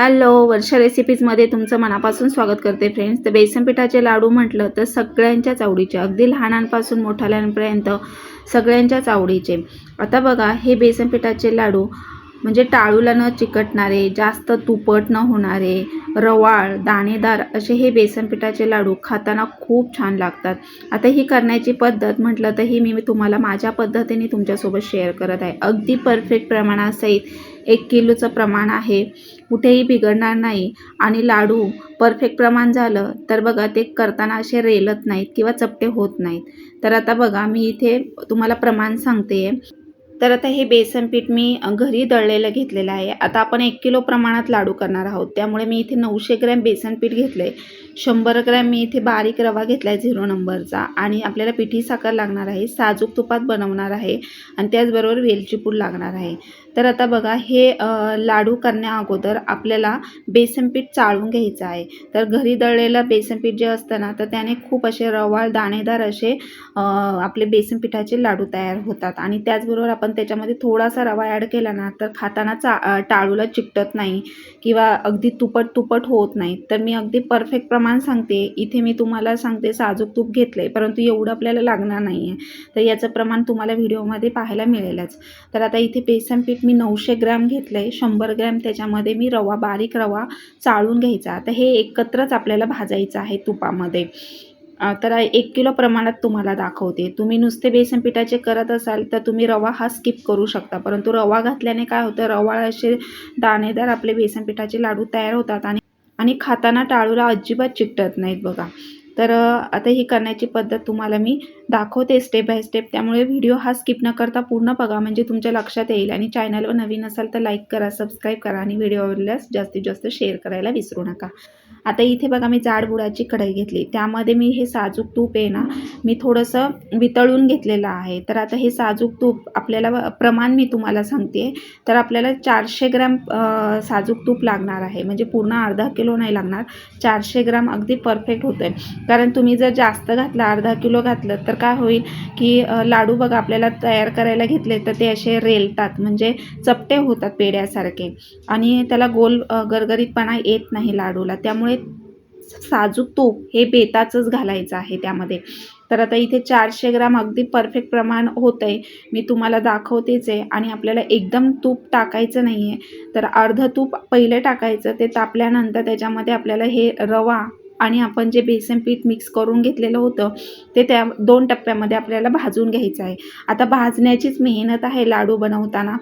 Hello वर्षा रेसिपीजमध्ये तुमचं मनापासून स्वागत करते फ्रेंड्स तर बेसन पिठाचे लाडू म्हटलं तर सगळ्यांच्याच आवडीचे अगदी लहानांपासून मोठ्याल्यांपर्यंत सगळ्यांच्याच आवडीचे. आता बघा हे बेसन पिठाचे लाडू म्हणजे टाळूला न चिकटणारे जास्त तुपट न होणारे रवाळ दाणेदार असे हे बेसन पिठाचे लाडू खाताना खूप छान लागतात. आता ही करण्याची पद्धत म्हटलं तर ही मी तुम्हाला माझ्या पद्धतीने तुमच्यासोबत शेअर करत आहे. अगदी परफेक्ट प्रमाणासहित एक किलोचं प्रमाण आहे. कुठेही बिघडणार नाही आणि लाडू परफेक्ट प्रमाण झालं तर बघा ते करताना असे रेलत नाहीत किंवा चपटे होत नाहीत. तर आता बघा मी इथे तुम्हाला प्रमाण सांगते तर आता हे बेसन पीठ मी घरी दळलेलं घेतलेलं आहे. आता आपण एक किलो प्रमाणात लाडू करणार आहोत. त्यामुळे मी इथे नऊशे ग्रॅम बेसन पीठ घेतलं आहे शंभर ग्रॅम मी इथे बारीक रवा घेतला आहे झिरो नंबरचा. आणि आपल्याला पिठी साखर लागणार आहे. साजूक तुपात बनवणार आहे. आणि त्याचबरोबर वेलची पूड लागणार आहे. तर आता बघा हे लाडू करण्या अगोदर आपल्याला बेसन पीठ चाळून घ्यायचं आहे. तर घरी दळलेलं बेसन पीठ जे असतं ना तर त्याने खूप असे रवाळ दाणेदार असे आपले बेसन पिठाचे लाडू तयार होतात. आणि त्याचबरोबर आपण त्याच्यामध्ये थोडासा रवा ॲड केला ना तर खाताना चा टाळूला चिकटत नाही किंवा अगदी तुपट तुपट होत नाही. तर मी अगदी परफेक्ट प्रमाण सांगते. इथे मी तुम्हाला सांगते साजूक तूप घेतलं आहे परंतु एवढं आपल्याला लागणार नाही आहे तर याचं प्रमाण तुम्हाला व्हिडिओमध्ये पाहायला मिळेलच. तर आता इथे बेसन पीठ मी नऊशे ग्रॅम घेतलं आहे शंभर ग्रॅम त्याच्यामध्ये मी रवा बारीक रवा चाळून घ्यायचा. आता हे एकत्रच आपल्याला भाजायचं आहे तुपामध्ये. तर एक किलो प्रमाणात तुम्हाला दाखवते. तुम्ही नुसते बेसन पिठाचे करत असाल तर तुम्ही रवा हा स्किप करू शकता. परंतु रवा घातल्याने काय होतं? रवा असे दाणेदार आपले बेसन पिठाचे लाडू तयार होतात आणि आणि खाताना टाळूला अजिबात चिकटत नाहीत बघा. तर आता ही करण्याची पद्धत तुम्हाला मी दाखवते स्टेप बाय स्टेप त्यामुळे व्हिडिओ हा स्किप न करता पूर्ण बघा. म्हणजे तुमच्या लक्षात येईल. आणि चॅनलवर नवीन असाल तर लाईक करा सबस्क्राईब करा आणि व्हिडिओ आवडल्यास जास्तीत जास्त शेअर करायला विसरू नका. आता इथे बघा मी जाड बुडाची कढई घेतली. त्यामध्ये मी हे साजूक तूप आहे ना मी थोडंसं वितळून घेतलेलं आहे. तर आता हे साजूक तूप आपल्याला प्रमाण मी तुम्हाला सांगते. तर आपल्याला चारशे ग्रॅम साजूक तूप लागणार आहे. म्हणजे पूर्ण अर्धा किलो नाही लागणार. चारशे ग्राम अगदी परफेक्ट होतं आहे कारण तुम्ही जर जास्त घातलं अर्धा किलो घातलं तर काय होईल की लाडू बघा आपल्याला तयार करायला घेतले तर ते असे रेलतात. म्हणजे चपटे होतात पेड्यासारखे आणि त्याला गोल गरगरीतपणा येत नाही लाडूला. त्यामुळे साजूक तूप हे बेताचंच घालायचं आहे त्यामध्ये. तर आता इथे चारशे ग्राम अगदी परफेक्ट प्रमाण होतं आहे मी तुम्हाला दाखवतेच आहे आणि आपल्याला एकदम तूप टाकायचं नाही आहे तर अर्ध तूप पहिले टाकायचं ते तापल्यानंतर त्याच्यामध्ये आपल्याला हे रवा आणि आपण जे बेसन पीठ मिक्स करून घेतलेलं होतं ते त्या दोन टप्प्यामध्ये आपल्याला भाजून घ्यायचं आहे. आता भाजण्याचीच मेहनत आहे लाडू बनवताना.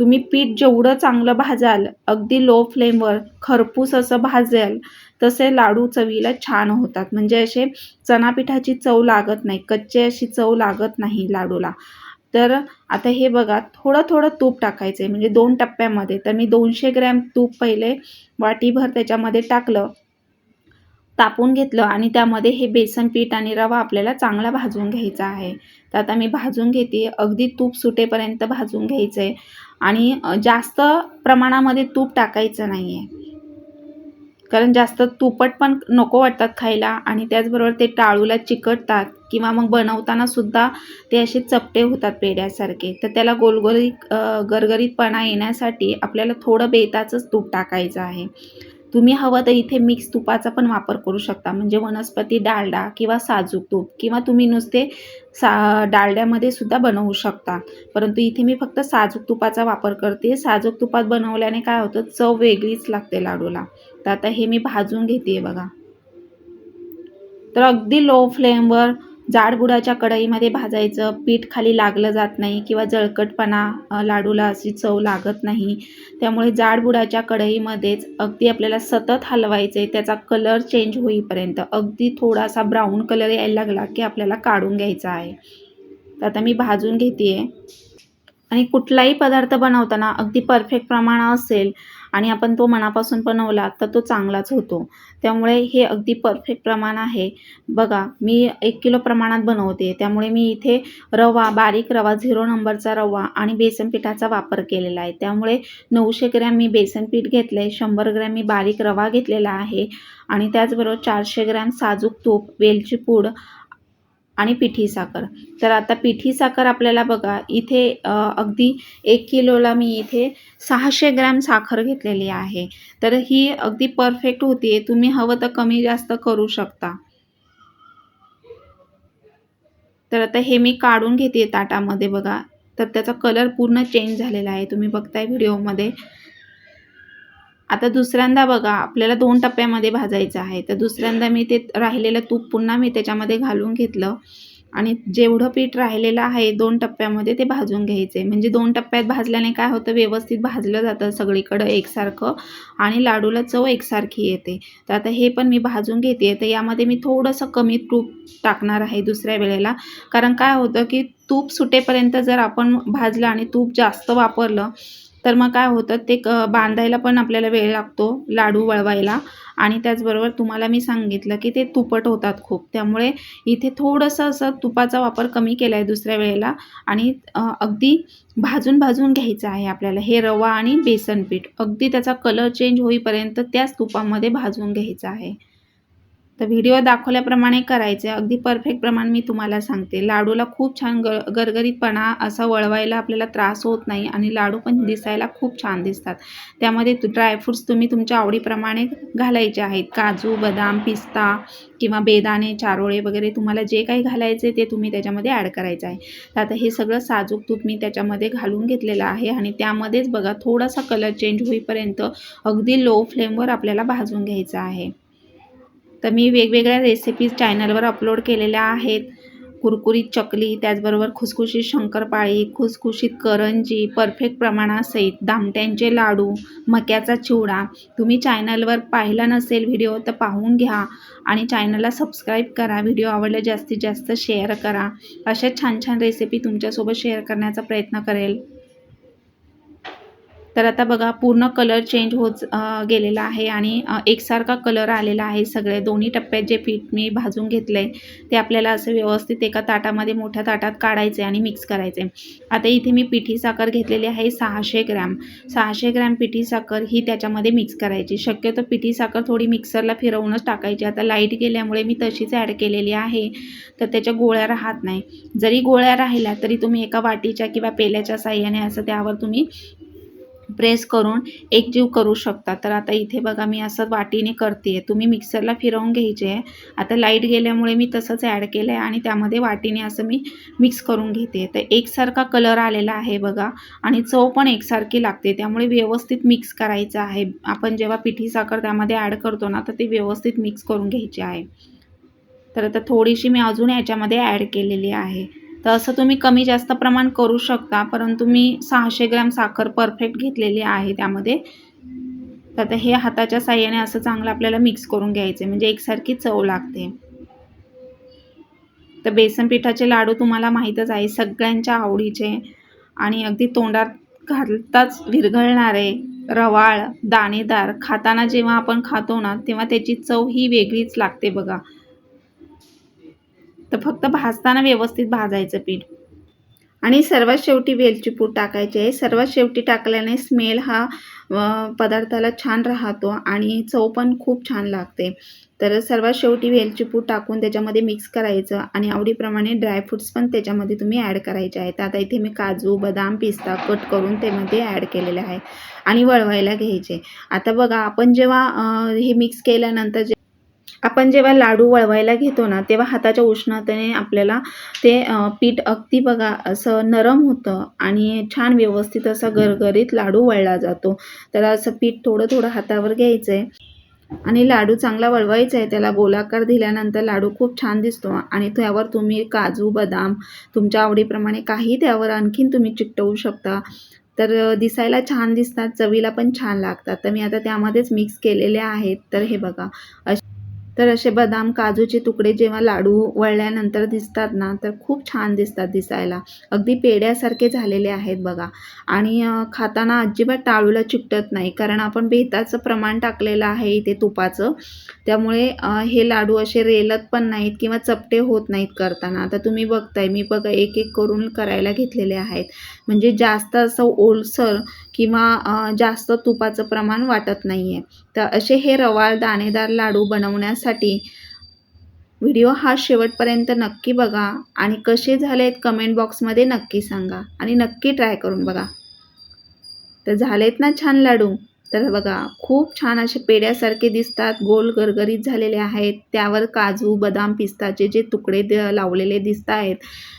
तुम्ही पीठ जेवढं चांगलं भाजाल अगदी लो फ्लेमवर खरपूस असं भाजेल तसे लाडू चवीला छान होतात. म्हणजे असे चणापिठाची चव लागत नाही कच्चे अशी चव लागत नाही लाडूला. तर आता हे बघा थोडं थोडं तूप टाकायचं आहे म्हणजे दोन टप्प्यामध्ये. तर मी दोनशे ग्रॅम तूप पहिले वाटीभर त्याच्यामध्ये टाकलं तापून घेतलं आणि त्यामध्ये हे बेसन पीठ आणि रवा आपल्याला चांगला भाजून घ्यायचा आहे. तर आता मी भाजून घेते. अगदी तूप सुटेपर्यंत भाजून घ्यायचं आहे आणि जास्त प्रमाणामध्ये तूप टाकायचं नाही आहे कारण जास्त तुपट पण नको वाटतात खायला आणि त्याचबरोबर ते टाळूला चिकटतात किंवा मग बनवताना सुद्धा ते असे चपटे होतात पेड्यासारखे तर त्याला गोलगोली गरगरीतपणा येण्यासाठी आपल्याला थोडं बेताचंच तूप टाकायचं आहे. तुम्ही हवं तर इथे मिक्स तुपाचा पण वापर करू शकता. म्हणजे वनस्पती डालडा किंवा साजूक तूप किंवा तुम्ही नुसते सा डालड्यामध्ये सुद्धा बनवू शकता. परंतु इथे मी फक्त साजूक तुपाचा वापर करते. साजूक तुपात बनवल्याने काय होतं? चव वेगळीच लागते लाडूला. तर आता हे मी भाजून घेते बघा. तर अगदी लो फ्लेमवर जाड गुडाच्या कढईमध्ये भाजायचं पीठ खाली लागलं जात नाही किंवा जळकटपणा लाडूला अशी चव लागत नाही. त्यामुळे जाड बुडाच्या कढईमध्येच अगदी आपल्याला सतत हलवायचं आहे त्याचा कलर चेंज होईपर्यंत अगदी थोडासा ब्राऊन कलर यायला लागला की आपल्याला काढून घ्यायचा आहे. तर आता मी भाजून घेते आहे आणि कुठलाही पदार्थ बनवताना अगदी परफेक्ट प्रमाण असेल आणि आपण तो मनापासून बनवला तर तो चांगलाच होतो. त्यामुळे हे अगदी परफेक्ट प्रमाण आहे. बघा मी एक किलो प्रमाणात बनवते. त्यामुळे मी इथे रवा बारीक रवा झिरो नंबरचा रवा आणि बेसन पिठाचा वापर केलेला आहे. त्यामुळे नऊशे ग्रॅम मी बेसन पीठ घेतलं आहे शंभर ग्रॅम मी बारीक रवा घेतलेला आहे आणि त्याचबरोबर चारशे ग्रॅम साजूक तूप वेलची पूड आणि पिठी साखर. तर आता पिठी साखर आपल्याला बघा इथे अगदी एक किलोला मी इथे सहाशे ग्रॅम साखर घेतलेली आहे. तर ही अगदी परफेक्ट होती तुम्ही हवं तर कमी जास्त करू शकता. तर आता हे मी काढून घेते ताटामध्ये बघा. तर त्याचा कलर पूर्ण चेंज झालेला आहे. तुम्ही बघताय व्हिडिओमध्ये आता दुसऱ्यांदा बघा आपल्याला दोन टप्प्यामध्ये भाजायचं आहे. तर दुसऱ्यांदा मी ते राहिलेलं तूप पुन्हा मी त्याच्यामध्ये घालून घेतलं. आणि जेवढं पीठ राहिलेलं आहे दोन टप्प्यामध्ये ते भाजून घ्यायचे. म्हणजे दोन टप्प्यात भाजल्याने काय होतं व्यवस्थित भाजलं जातं सगळीकडं एकसारखं आणि लाडूला चव एकसारखी येते. तर आता हे पण मी भाजून घेते तर यामध्ये मी थोडंसं कमी तूप टाकणार आहे दुसऱ्या वेळेला. कारण काय होतं की तूप सुटेपर्यंत जर आपण भाजलं आणि तूप जास्त वापरलं तर मग काय होतं ते क बांधायला पण आपल्याला वेळ लागतो लाडू वळवायला. आणि त्याचबरोबर तुम्हाला मी सांगितलं की ते तुपट होतात खूप. त्यामुळे इथे थोडंसं असं तुपाचा वापर कमी केला आहे दुसऱ्या वेळेला. आणि अगदी भाजून भाजून घ्यायचं आहे आपल्याला हे रवा आणि बेसन पीठ अगदी त्याचा कलर चेंज होईपर्यंत त्याच तुपामध्ये भाजून घ्यायचं आहे. तर व्हिडिओ दाखवल्याप्रमाणे करायचे. अगदी परफेक्ट प्रमाण मी तुम्हाला सांगते. लाडूला खूप छान ग गरगरीतपणा असा वळवायला आपल्याला त्रास होत नाही आणि लाडू पण दिसायला खूप छान दिसतात. त्यामध्ये ड्रायफ्रूट्स तुम्ही तुमच्या आवडीप्रमाणे घालायचे आहेत. काजू बदाम पिस्ता किंवा बेदाणे चारोळे वगैरे तुम्हाला जे काही घालायचे ते तुम्ही त्याच्यामध्ये ॲड करायचं आहे. तर आता हे सगळं साजूक तूप मी त्याच्यामध्ये घालून घेतलेलं आहे आणि त्यामध्येच बघा थोडासा कलर चेंज होईपर्यंत अगदी लो फ्लेमवर आपल्याला भाजून घ्यायचं आहे. तर मी वेगवेगळ्या रेसिपीज चॅनलवर अपलोड केलेल्या आहेत. कुरकुरीत चकली त्याचबरोबर खुसखुशीत शंकरपाळी खुसखुशीत करंजी परफेक्ट प्रमाणासहित दामट्यांचे लाडू मक्याचा चिवडा. तुम्ही चॅनलवर पाहिला नसेल व्हिडिओ तर पाहून घ्या आणि चॅनलला सबस्क्राईब करा. व्हिडिओ आवडला जास्तीत जास्त शेअर करा. अशा छान छान रेसिपी तुमच्यासोबत शेअर करण्याचा प्रयत्न करेल. तर आता बघा पूर्ण कलर चेंज होत गेलेला आहे आणि एकसारखा कलर आलेला आहे सगळे. दोन्ही टप्प्यात जे पीठ मी भाजून घेतलं आहे ते आपल्याला असं व्यवस्थित एका ताटामध्ये मोठ्या ताटात काढायचे आणि मिक्स करायचे आता इथे मी पिठी साखर घेतलेली आहे सहाशे ग्रॅम. सहाशे ग्रॅम पिठी साखर ही त्याच्यामध्ये मिक्स करायची. शक्यतो पिठी साखर थोडी मिक्सरला फिरवूनच टाकायची. आता लाइट गेल्यामुळे मी तशीच ॲड केलेली आहे तर त्याच्या गोळ्या राहत नाही. जरी गोळ्या राहिल्या तरी तुम्ही एका वाटीच्या किंवा पेल्याच्या साह्याने असं त्यावर तुम्ही प्रेस करून एकजीव करू शकता. तर आता इथे बघा मी असं वाटीने करते तुम्ही मिक्सरला फिरवून घ्यायचे आहे. आता लाइट गेल्यामुळे मी तसंच ॲड केलं आहे आणि त्यामध्ये वाटीने असं मी मिक्स करून घेते. तर एकसारखा कलर आलेला आहे बघा आणि चव पण एकसारखी लागते. त्यामुळे व्यवस्थित मिक्स करायचं आहे. आपण जेव्हा पिठी साखर त्यामध्ये ॲड करतो ना तर ते व्यवस्थित मिक्स करून घ्यायचे आहे. तर आता थोडीशी मी अजून याच्यामध्ये ॲड केलेली आहे. तर असं तुम्ही कमी जास्त प्रमाण करू शकता परंतु मी सहाशे ग्रॅम साखर परफेक्ट घेतलेली आहे त्यामध्ये. तर आता हे हाताच्या साह्याने असं चांगलं आपल्याला मिक्स करून घ्यायचे म्हणजे एकसारखी चव लागते. तर बेसन पिठाचे लाडू तुम्हाला माहीतच आहे सगळ्यांच्या आवडीचे आणि अगदी तोंडात घालताच विरघळणारे रवाळ दाणेदार खाताना जेव्हा आपण खातो ना तेव्हा त्याची चव ही वेगळीच लागते बघा. तर फक्त भाजताना व्यवस्थित भाजायचं पीठ. आणि सर्वात शेवटी वेलची पूड टाकायची आहे. सर्वात शेवटी टाकल्याने स्मेल हा पदार्थाला छान राहतो आणि चव पण खूप छान लागते. तर सर्वात शेवटी वेलची पूड टाकून त्याच्यामध्ये मिक्स करायचं आणि आवडीप्रमाणे ड्रायफ्रुट्स पण त्याच्यामध्ये तुम्ही ॲड करायचे आहेत. आता इथे मी काजू बदाम पिस्ता कट करून त्यामध्ये ॲड केलेले आहे आणि वळवायला घ्यायचे. आता बघा आपण जेव्हा हे मिक्स केल्यानंतर जे आपण जेव्हा लाडू वळवायला घेतो ना तेव्हा हाताच्या उष्णतेने आपल्याला ते पीठ अगदी बघा असं नरम होतं आणि छान व्यवस्थित असा गरगरीत लाडू वळला जातो. तर असं पीठ थोडं थोडं हातावर घ्यायचं आहे आणि लाडू चांगला वळवायचा आहे त्याला गोलाकार दिल्यानंतर लाडू खूप छान दिसतो आणि त्यावर तुम्ही काजू बदाम तुमच्या आवडीप्रमाणे काही त्यावर आणखीन तुम्ही चिकटवू शकता. तर दिसायला छान दिसतात चवीला पण छान लागतात. तर मी आता त्यामध्येच मिक्स केलेले आहेत. तर हे बघा अश तर असे बदाम काजूचे तुकडे जेव्हा लाडू वळल्यानंतर दिसतात ना तर खूप छान दिसतात दिसायला. अगदी पेड्यासारखे झालेले आहेत बघा. आणि खाताना अजिबात टाळूला चिकटत नाही कारण आपण बेताचं प्रमाण टाकलेलं आहे इथे तुपाचं. त्यामुळे हे लाडू असे रेलत पण नाहीत किंवा चपटे होत नाहीत करताना. आता तुम्ही बघताय मी बघा एक एक करून करायला घेतलेले आहेत. म्हणजे जास्त असं ओलसर किंवा जास्त तुपाचं प्रमाण वाटत नाही आहे तर असे हे रवाळ दाणेदार लाडू बनवण्यासाठी व्हिडिओ हा शेवटपर्यंत नक्की बघा आणि कसे झालेत कमेंट बॉक्समध्ये नक्की सांगा आणि नक्की ट्राय करून बघा. तर झालेत ना छान लाडू? तर बघा खूप छान असे पेड्यासारखे दिसतात गोल गरगरीत झालेले आहेत. त्यावर काजू बदाम पिस्ताचे जे तुकडे द लावलेले दिसत आहेत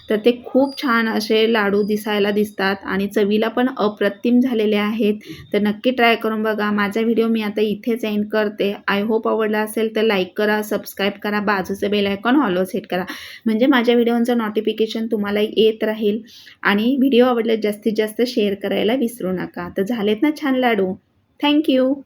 तर ते खूप छान असे लाडू दिसायला दिसतात आणि चवीला पण अप्रतिम झालेले आहेत. तर नक्की ट्राय करून बघा. माझा व्हिडिओ मी आता इथेच एंड करते. आय होप आवडला असेल तर लाईक करा सबस्क्राईब करा बाजूचं बेल आयकॉन ऑलो सेट करा. म्हणजे माझ्या व्हिडिओचं नोटिफिकेशन तुम्हाला येत राहील. आणि व्हिडिओ आवडले जास्तीत जास्त शेअर करायला विसरू नका. तर झालेत ना छान लाडू. Thank you.